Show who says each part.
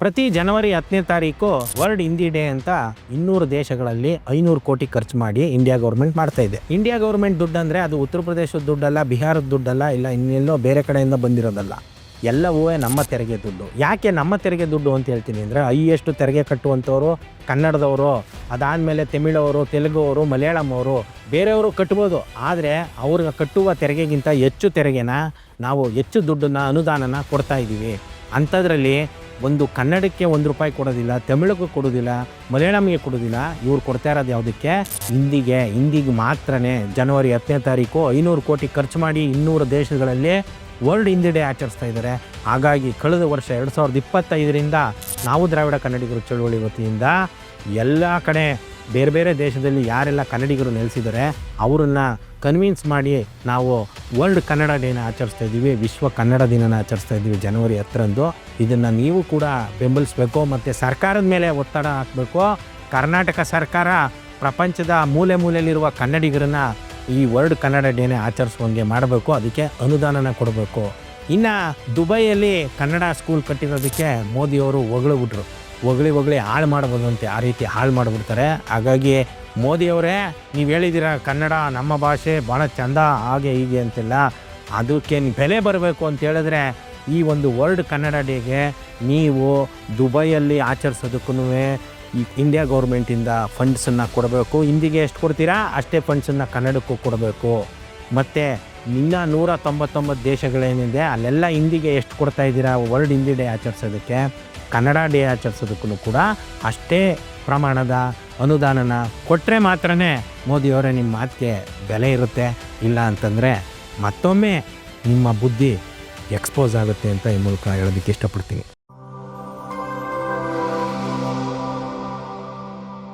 Speaker 1: ಪ್ರತಿ ಜನವರಿ ಹತ್ತನೇ ತಾರೀಕು ವರ್ಲ್ಡ್ ಹಿಂದಿ ಡೇ ಅಂತ ಇನ್ನೂರು ದೇಶಗಳಲ್ಲಿ ಐನೂರು ಕೋಟಿ ಖರ್ಚು ಮಾಡಿ ಇಂಡಿಯಾ ಗೌರ್ಮೆಂಟ್ ಮಾಡ್ತಾ ಇದೆ. ಇಂಡಿಯಾ ಗೌರ್ಮೆಂಟ್ ದುಡ್ಡು ಅಂದರೆ ಅದು ಉತ್ತರ ಪ್ರದೇಶದ ದುಡ್ಡಲ್ಲ, ಬಿಹಾರದ ದುಡ್ಡಲ್ಲ, ಇಲ್ಲ ಇನ್ನೆಲ್ಲೋ ಬೇರೆ ಕಡೆಯಿಂದ ಬಂದಿರೋದಲ್ಲ. ಎಲ್ಲವೂ ನಮ್ಮ ತೆರಿಗೆ ದುಡ್ಡು. ಯಾಕೆ ನಮ್ಮ ತೆರಿಗೆ ದುಡ್ಡು ಅಂತ ಹೇಳ್ತೀನಿ ಅಂದರೆ ಹೈಯೆಸ್ಟ್ ತೆರಿಗೆ ಕಟ್ಟುವಂಥವರು ಕನ್ನಡದವರು, ಅದಾದಮೇಲೆ ತಮಿಳವರು ತೆಲುಗುವರು ಮಲಯಾಳಂ ಅವರು ಬೇರೆಯವರು ಕಟ್ಬೋದು. ಆದರೆ ಅವ್ರಿಗೆ ಕಟ್ಟುವ ತೆರಿಗೆಗಿಂತ ಹೆಚ್ಚು ತೆರಿಗೆನ ನಾವು ಹೆಚ್ಚು ದುಡ್ಡನ್ನ, ಅನುದಾನನ ಕೊಡ್ತಾ ಇದ್ದೀವಿ ಅಂಥದ್ರಲ್ಲಿ ಒಂದು ಕನ್ನಡಕ್ಕೆ ಒಂದು ರೂಪಾಯಿ ಕೊಡೋದಿಲ್ಲ, ತಮಿಳಿಗೂ ಕೊಡೋದಿಲ್ಲ, ಮಲಯಾಳಂಗೆ ಕೊಡೋದಿಲ್ಲ, ಇವ್ರು ಕೊಡ್ತಾ ಇರೋದು ಯಾವುದಕ್ಕೆ? ಹಿಂದಿಗೆ ಹಿಂದಿಗೆ ಮಾತ್ರನೇ ಜನವರಿ ಹತ್ತನೇ ತಾರೀಕು ಐನೂರು ಕೋಟಿ ಖರ್ಚು ಮಾಡಿ ಇನ್ನೂರು ದೇಶಗಳಲ್ಲಿ ವರ್ಲ್ಡ್ ಹಿಂದಿ ಡೇ ಆಚರಿಸ್ತಾ ಇದ್ದಾರೆ. ಹಾಗಾಗಿ ಕಳೆದ ವರ್ಷ ಎರಡು ಸಾವಿರದ ಇಪ್ಪತ್ತೈದರಿಂದ ನಾವು ದ್ರಾವಿಡ ಕನ್ನಡಿಗರು ಚಳುವಳಿ ವತಿಯಿಂದ ಎಲ್ಲ ಕಡೆ ಬೇರೆ ಬೇರೆ ದೇಶದಲ್ಲಿ ಯಾರೆಲ್ಲ ಕನ್ನಡಿಗರು ನೆಲೆಸಿದ್ದಾರೆ, ಅವರನ್ನು ಕನ್ವಿನ್ಸ್ ಮಾಡಿ ನಾವು ವರ್ಲ್ಡ್ ಕನ್ನಡ ಡೇನ ಆಚರಿಸ್ತಾ ಇದ್ದೀವಿ, ವಿಶ್ವ ಕನ್ನಡ ದಿನನ ಆಚರಿಸ್ತಾ ಇದ್ದೀವಿ ಜನವರಿ ಹತ್ತರಂದು. ಇದನ್ನು ನೀವು ಕೂಡ ಬೆಂಬಲಿಸಬೇಕು ಮತ್ತು ಸರ್ಕಾರದ ಮೇಲೆ ಒತ್ತಡ ಹಾಕಬೇಕು. ಕರ್ನಾಟಕ ಸರ್ಕಾರ ಪ್ರಪಂಚದ ಮೂಲೆ ಮೂಲೆಯಲ್ಲಿರುವ ಕನ್ನಡಿಗರನ್ನು ಈ ವರ್ಲ್ಡ್ ಕನ್ನಡ ಡೇನೆ ಆಚರಿಸುವಂಗೆ ಮಾಡಬೇಕು, ಅದಕ್ಕೆ ಅನುದಾನನ ಕೊಡಬೇಕು. ಇನ್ನು ದುಬೈಯಲ್ಲಿ ಕನ್ನಡ ಸ್ಕೂಲ್ ಕಟ್ಟಿರೋದಕ್ಕೆ ಮೋದಿಯವರು ಹೊಗಳ್ಬಿಟ್ರು. ಹೊಗಳಿ ಒಗಳಿ ಹಾಳು ಮಾಡ್ಬೋದಂತೆ ಆ ರೀತಿ ಹಾಳು ಮಾಡಿಬಿಡ್ತಾರೆ. ಹಾಗಾಗಿ ಮೋದಿಯವರೇ, ನೀವು ಹೇಳಿದ್ದೀರ ಕನ್ನಡ ನಮ್ಮ ಭಾಷೆ ಭಾಳ ಚಂದ, ಹಾಗೆ ಹೀಗೆ ಅಂತೆಲ್ಲ. ಅದಕ್ಕೆ ಬೆಲೆ ಬರಬೇಕು ಅಂತ ಹೇಳಿದ್ರೆ ಈ ಒಂದು ವರ್ಲ್ಡ್ ಕನ್ನಡ ಡೇಗೆ ನೀವು ದುಬೈಯಲ್ಲಿ ಆಚರಿಸೋದಕ್ಕೂ ಈ ಇಂಡಿಯಾ ಗೌರ್ಮೆಂಟಿಂದ ಫಂಡ್ಸನ್ನು ಕೊಡಬೇಕು. ಹಿಂದಿಗೆ ಎಷ್ಟು ಕೊಡ್ತೀರಾ? ಅಷ್ಟೇ ಫಂಡ್ಸನ್ನು ಕನ್ನಡಕ್ಕೂ ಕೊಡಬೇಕು. ಮತ್ತು ಇನ್ನ ನೂರ ತೊಂಬತ್ತೊಂಬತ್ತು ದೇಶಗಳೇನಿದೆ, ಅಲ್ಲೆಲ್ಲ ಹಿಂದಿಗೆ ಎಷ್ಟು ಕೊಡ್ತಾ ಇದ್ದೀರಾ? ವರ್ಲ್ಡ್ ಹಿಂದಿ ಡೇ ಆಚರಿಸೋದಕ್ಕೆ ಕನ್ನಡ ಡೇ ಆಚರಿಸೋದಕ್ಕೂ ಕೂಡ ಅಷ್ಟೇ ಪ್ರಮಾಣದ ಅನುದಾನನ ಕೊಟ್ಟರೆ ಮಾತ್ರ ಮೋದಿಯವರೇ ನಿಮ್ಮ ಮಾತಿಗೆ ಬೆಲೆ ಇರುತ್ತೆ. ಇಲ್ಲ ಅಂತಂದರೆ ಮತ್ತೊಮ್ಮೆ ನಿಮ್ಮ ಬುದ್ಧಿ ಎಕ್ಸ್ಪೋಸ್ ಆಗುತ್ತೆ ಅಂತ ಈ ಮೂಲಕ ಹೇಳೋದಕ್ಕೆ ಇಷ್ಟಪಡ್ತೀನಿ.